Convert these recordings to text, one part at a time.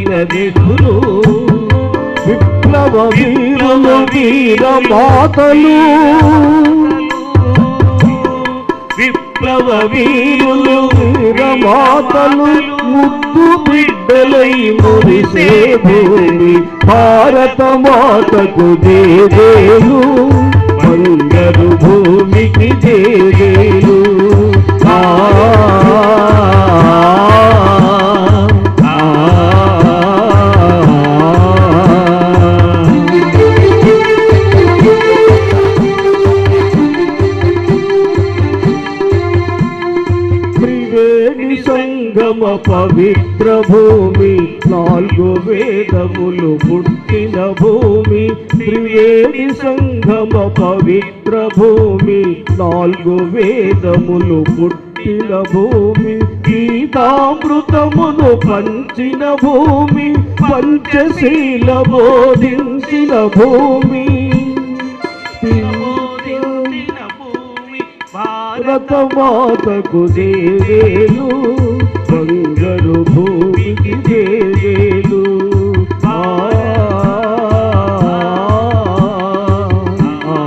నిలదిగురు విప్లవ వీరులు వీర మాతలు. విప్లవ వీరులు వీర మాతలు ముద్దు బిడ్డలై మురిసే భారత మాతకు దేవేలు మంగరు భూమికి దేవు పవిత్ర భూమి నాలుగు వేదములు పుట్టిన భూమి త్రివేణి సంగమ పవిత్ర భూమి నాలుగు వేదములు పుట్టిన భూమి గీతామృతమును పంచిన భూమి పంచశీల బోధించిన భూమి. భారత మాతకు దేవేలు బంగరు భూమికి దేవేలు ఆ, ఆ, ఆ.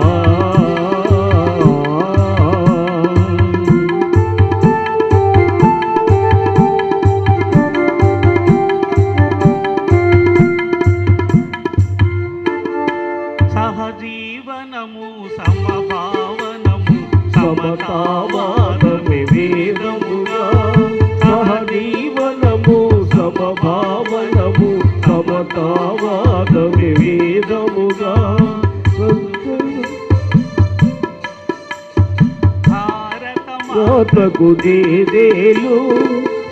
సహజీవనము సమభావనము సమతావాదమే వేదముగా సహజీవనము సమభావనము సమతావాద వివేదముగా. కోతకు దేదేలు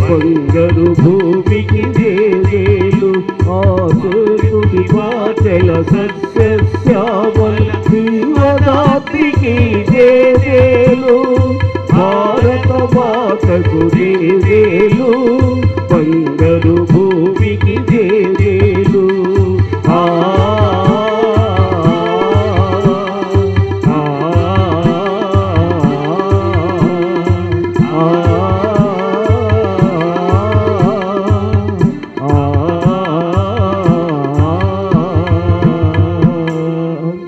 పొంగరు భూమికి దేదేలు ఆసురుడి వాచల సస్యశ్యామల జీవదాత్రికి దేదేలు. మనకు దేవేలు